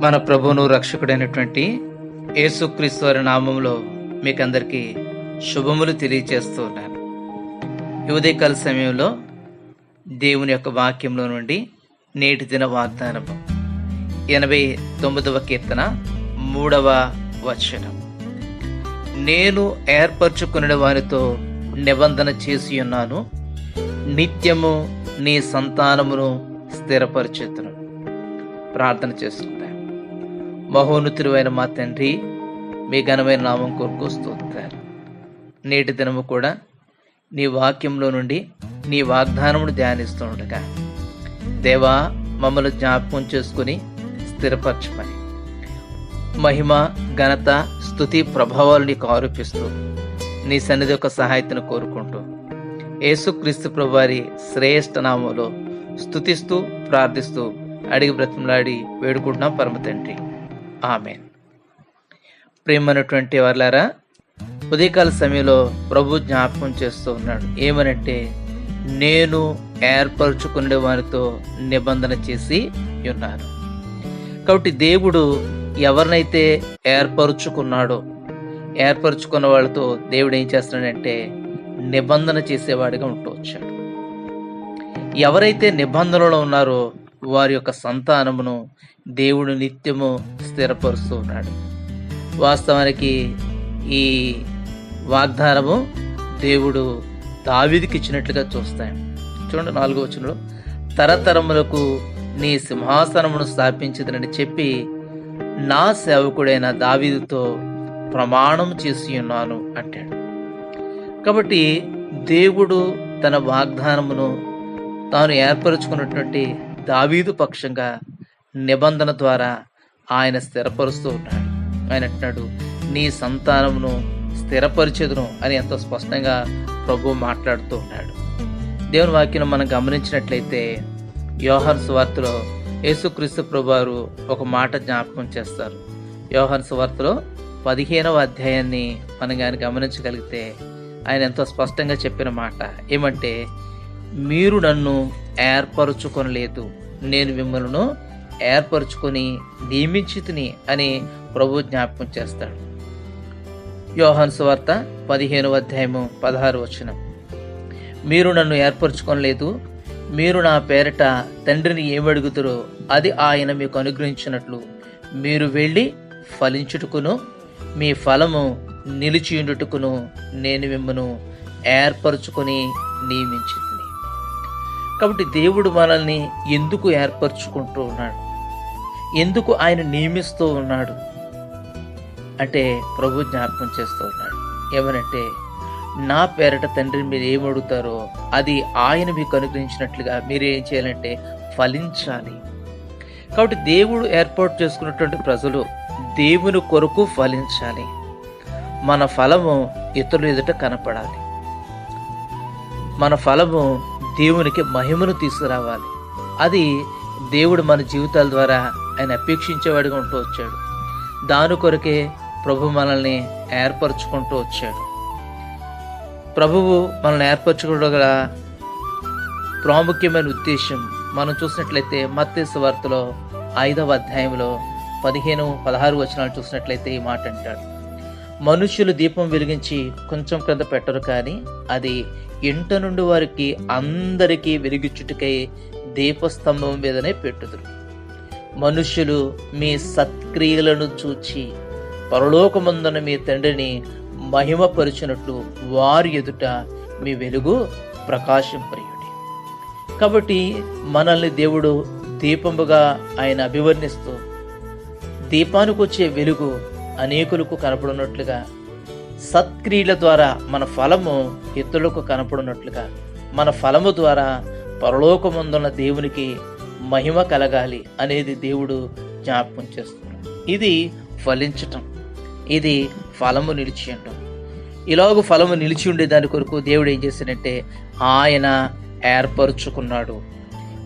మన ప్రభువును రక్షకుడైనటువంటి యేసుక్రీస్తు వారి నామంలో మీకందరికీ శుభములు తెలియజేస్తూ ఉన్నాను. ఉదయకాల సమయంలో దేవుని యొక్క వాక్యంలో నుండి నేటి దిన వాగ్దానం ఎనభై తొమ్మిదవ కీర్తన మూడవ వచనం. నేను ఏర్పరచుకునే వారితో నిబంధన చేసి ఉన్నాను. నిత్యము నీ సంతానమును స్థిరపరచుతును ప్రార్థన చేసుకుంటాను మహోన్నతుడైన మా తండ్రి మీ ఘనమైన నామం కొరకు స్తోత్రాలు. నేటి దినము కూడా నీ వాక్యంలో నుండి నీ వాగ్దానమును ధ్యానిస్తుండగా దేవా మమ్మల్ని జ్ఞాపకం చేసుకుని స్థిరపరచమని. మహిమ ఘనత స్థుతి ప్రభావాలు నీకు ఆరోపిస్తూ నీ సన్నిధి యొక్క సహాయతను కోరుకుంటూ యేసుక్రీస్తు ప్రభువారి శ్రేష్ఠ నామంలో స్థుతిస్తూ ప్రార్థిస్తూ అడిగి బ్రతిమలాడి వేడుకుంటున్నాం పరమ తండ్రి. ఆమె ప్రేమనటువంటి వర్లారా ఉదయకాల సమయంలో ప్రభు జ్ఞాపకం చేస్తూ ఉన్నాడు. ఏమనంటే నేను ఏర్పరచుకునే వారితో నిబంధన చేసి ఉన్నారు కాబట్టి దేవుడు ఎవరినైతే ఏర్పరుచుకున్నాడో ఏర్పరచుకున్న వాళ్ళతో దేవుడు ఏం చేస్తున్నాడంటే నిబంధన చేసేవాడిగా ఉంటూ వచ్చాడు. ఎవరైతే నిబంధనలో ఉన్నారో వారి యొక్క సంతానమును దేవుడు నిత్యము స్థిరపరుస్తూ ఉన్నాడు. వాస్తవానికి ఈ వాగ్దానము దేవుడు దావిదికి ఇచ్చినట్లుగా చూస్తాం చూడండి నాలుగో వచనంలో తరతరములకు నీ సింహాసనమును స్థాపించదనని చెప్పి నా సేవకుడైన దావీదుతో ప్రమాణం చేసి ఉన్నాను అంటాడు. కాబట్టి దేవుడు తన వాగ్దానమును తాను ఏర్పరచుకున్నటువంటి దావీదు పక్షంగా నిబంధన ద్వారా ఆయన స్థిరపరుస్తూ ఉన్నాడు. ఆయన అంటున్నాడు నీ సంతానమును స్థిరపరిచేదును అని ఎంతో స్పష్టంగా ప్రభు మాట్లాడుతూ ఉన్నాడు. దేవుని వాక్యం మనం గమనించినట్లయితే యోహన్ సువార్తలో యేసుక్రీస్తు ప్రభువారు ఒక మాట జ్ఞాపకం చేస్తారు. యోహన్ సువార్తలో పదిహేనవ అధ్యాయాన్ని మనం కానీ గమనించగలిగితే ఆయన ఎంతో స్పష్టంగా చెప్పిన మాట ఏమంటే మీరు నన్ను ఏర్పరచుకొనలేదు. నేను మిమ్మల్ని ఏర్పరచుకొని నియమించితిని అని ప్రభు జ్ఞాపకం చేస్తాడు. యోహాన్ సువార్త పదిహేను అధ్యాయము పదహారు వచనం. మీరు నన్ను ఏర్పరచుకోలేదు మీరు నా పేరిట తండ్రిని ఏమడుగుతారో అది ఆయన మీకు అనుగ్రహించినట్లు మీరు వెళ్ళి ఫలించుటకును మీ ఫలము నిలిచియుండుటకును నేను మిమ్మను ఏర్పరచుకొని నియమించింది కాబట్టి దేవుడు మనల్ని ఎందుకు ఏర్పరచుకుంటూ ఉన్నాడు? ఎందుకు ఆయన నియమిస్తూ ఉన్నాడు? అంటే ప్రభు జ్ఞాపకం చేస్తూ ఉన్నాడు. ఏమనంటే నా పేరట తండ్రిని మీరు ఏం అడుగుతారో అది ఆయన మీకు అనుగ్రహించినట్లుగా మీరు ఏం చేయాలంటే ఫలించాలి. కాబట్టి దేవుడు ఏర్పాటు చేసుకున్నటువంటి ప్రజలు దేవుని కొరకు ఫలించాలి. మన ఫలము ఇతరుల ఎదుట కనపడాలి. మన ఫలము దేవునికి మహిమను తీసుకురావాలి. అది దేవుడు మన జీవితాల ద్వారా ఆయన అపేక్షించేవాడిగా ఉంటూ వచ్చాడు. దాని కొరకే ప్రభు మనల్ని ఏర్పరచుకుంటూ వచ్చాడు. ప్రభువు మనల్ని ఏర్పరచుకోవడం గల ప్రాముఖ్యమైన ఉద్దేశం మనం చూసినట్లయితే మత్స్య వార్తలో ఐదవ అధ్యాయంలో పదిహేను పదహారు వచనాలు చూసినట్లయితే ఈ మాట అంటాడు. మనుష్యులు దీపం వెలిగించి కొంచెం క్రింద పెట్టరు కానీ అది ఇంట నుండి వారికి అందరికీ వెలిగించుటకై దీపస్తంభం మీదనే పెట్టుదురు. మనుష్యులు మీ సత్క్రియలను చూచి పరలోకమందున మీ తండ్రిని మహిమపరిచినట్లు వారి ఎదుట మీ వెలుగు ప్రకాశింపరియుడి. కాబట్టి మనల్ని దేవుడు దీపముగా ఆయన అభివర్ణిస్తూ దీపానికి వచ్చే వెలుగు అనేకులకు కనపడినట్లుగా సత్క్రియల ద్వారా మన ఫలము ఇతరులకు కనపడినట్లుగా మన ఫలము ద్వారా పరలోకముందున్న దేవునికి మహిమ కలగాలి అనేది దేవుడు జ్ఞాపకం చేస్తున్నాడు. ఇది ఫలించటం. ఇది ఫలము నిలిచి ఉండటం. ఇలాగ ఫలము నిలిచి ఉండే దాని కొరకు దేవుడు ఏం చేసినట్టే ఆయన ఏర్పరచుకున్నాడు.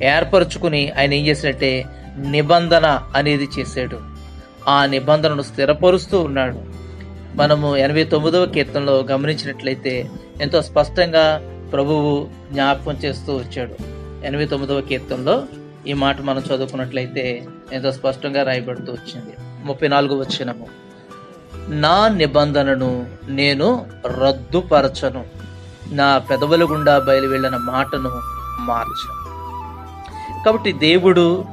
ఏర్పరచుకుని ఆయన ఏం చేసినట్టే నిబంధన అనేది చేశాడు. ఆ నిబంధనను స్థిరపరుస్తూ ఉన్నాడు. మనము ఎనభై తొమ్మిదవ కీర్తనలో గమనించినట్లయితే ఎంతో స్పష్టంగా ప్రభువు జ్ఞాపకం చేస్తూ వచ్చాడు. ఎనభై తొమ్మిదవ కీర్తనలో ఈ మాట మనం చదువుకున్నట్లయితే ఎంతో స్పష్టంగా రాయబడుతూ వచ్చింది. ముప్పై నాలుగు వచ్చినము నా నిబంధనను నేను రద్దుపరచను. నా పెదవుల గుండా బయలు వెళ్ళిన మాటను మార్చను. కాబట్టి దేవుడు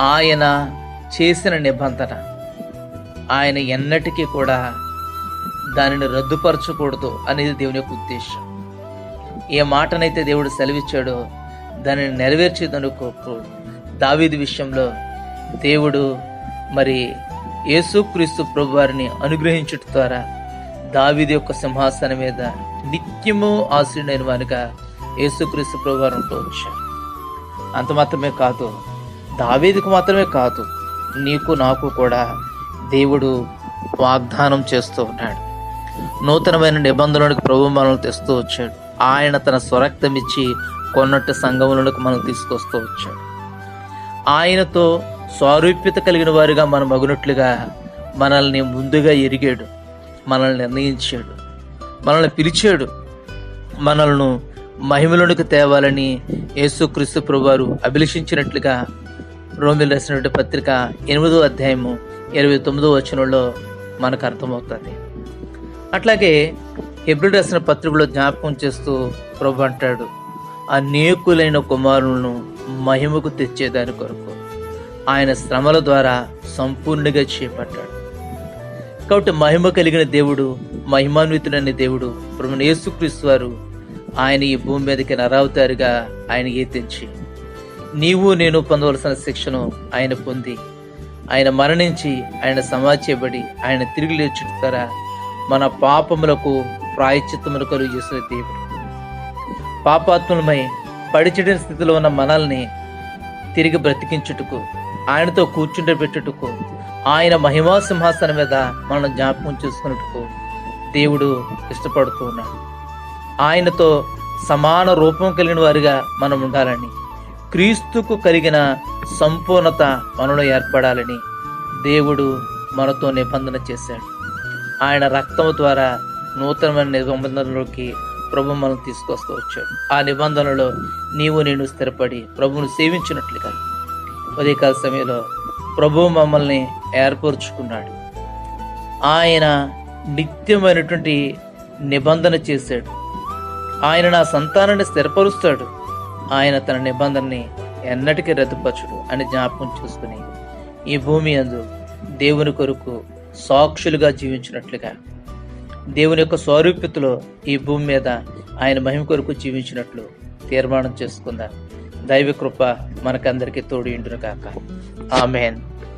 ఆయన చేసిన నిబంధన. ఆయన ఎన్నటికీ కూడా దానిని రద్దుపరచకూడదు అనేది దేవుని యొక్క ఉద్దేశం. ఏ మాటనైతే దేవుడు సెలవిచ్చాడో దానిని నెరవేర్చేదనుకో దావీది విషయంలో దేవుడు మరి యేసుక్రీస్తు ప్రభు వారిని అనుగ్రహించుట ద్వారా దావీది యొక్క సింహాసనం మీద నిత్యము ఆశ్రయుడైన వానిగా యేసుక్రీస్తు ప్రభు వారు ఉంటూ వచ్చారు. అంత మాత్రమే కాదు దావీదికి మాత్రమే కాదు నీకు నాకు కూడా దేవుడు వాగ్దానం చేస్తూ ఉన్నాడు. నూతనమైన నిబంధనలకు ప్రభు మనల్ని తెస్తూ వచ్చాడు. ఆయన తన స్వరక్తం ఇచ్చి కొన్నట్టు సంఘములకు మనం తీసుకొస్తూ వచ్చాడు. ఆయనతో స్వారూప్యత కలిగిన వారిగా మనం మగునట్లుగా మనల్ని ముందుగా ఎరిగాడు. మనల్ని నిర్ణయించాడు. మనల్ని పిలిచాడు. మనల్ని మహిమలోనికి తేవాలని యేసుక్రీస్తు ప్రభువారు అభిలషించినట్లుగా రోమిల్ రాసినటువంటి పత్రిక ఎనిమిదో అధ్యాయము ఇరవై తొమ్మిదో వచనంలో మనకు అర్థమవుతుంది. అట్లాగే హెబ్రిల్ రాసిన పత్రికలో జ్ఞాపకం చేస్తూ ప్రభు అంటాడు అనేకులైన కుమారులను మహిమకు తెచ్చేదాని కొరకు ఆయన శ్రమల ద్వారా సంపూర్ణంగా చేపట్టాడు. కాబట్టి మహిమ కలిగిన దేవుడు మహిమాన్వితుడైన దేవుడు ప్రభు యేసుక్రీస్తు వారు ఆయన ఈ భూమి మీదకి నరావుతారుగా ఆయన ఎత్తించి నీవు నేను పొందవలసిన శిక్షను ఆయన పొంది. ఆయన మరణించి ఆయన సమాచేయబడి ఆయన తిరిగి లేచుట ద్వారా మన పాపములకు ప్రాయచిత్తములు కలుగు చేసిన దేవుడు. పాపాత్ములమై పడిచడిన స్థితిలో ఉన్న మనల్ని తిరిగి బ్రతికించుటకు ఆయనతో కూర్చుంటే పెట్టుటకు ఆయన మహిమా సింహాసనం మీద మనం జ్ఞాపకం చేసుకున్నట్టుకు దేవుడు ఇష్టపడుతూ ఉన్నాడు. ఆయనతో సమాన రూపం కలిగిన వారిగా మనం ఉండాలని క్రీస్తుకు కలిగిన సంపూర్ణత మనలో ఏర్పడాలని దేవుడు మనతో నిబంధన చేశాడు. ఆయన రక్తం ద్వారా నూతనమైన నిబంధనలోకి ప్రభు మనం తీసుకొస్తూ వచ్చాడు. ఆ నిబంధనలో నీవు నేను స్థిరపడి ప్రభువును సేవించినట్లుగా. ఉదయకాల సమయంలో ప్రభు మమ్మల్ని ఏర్పరుచుకున్నాడు. ఆయన నిత్యమైనటువంటి నిబంధన చేశాడు. ఆయన నా సంతానాన్ని స్థిరపరుస్తాడు. ఆయన తన నిబంధనని ఎన్నటికీ రద్దుపరచుడు అని జ్ఞాపకం చేసుకుని ఈ భూమి అందు దేవుని కొరకు సాక్షులుగా జీవించినట్లుగా. దేవుని యొక్క స్వరూప్యతలో ఈ భూమి మీద ఆయన మహిమ కొరకు జీవించినట్లు తీర్మానం చేసుకుందాం. దైవ కృప మనకందరికీ తోడు ఇండును కాక ఆమెన్.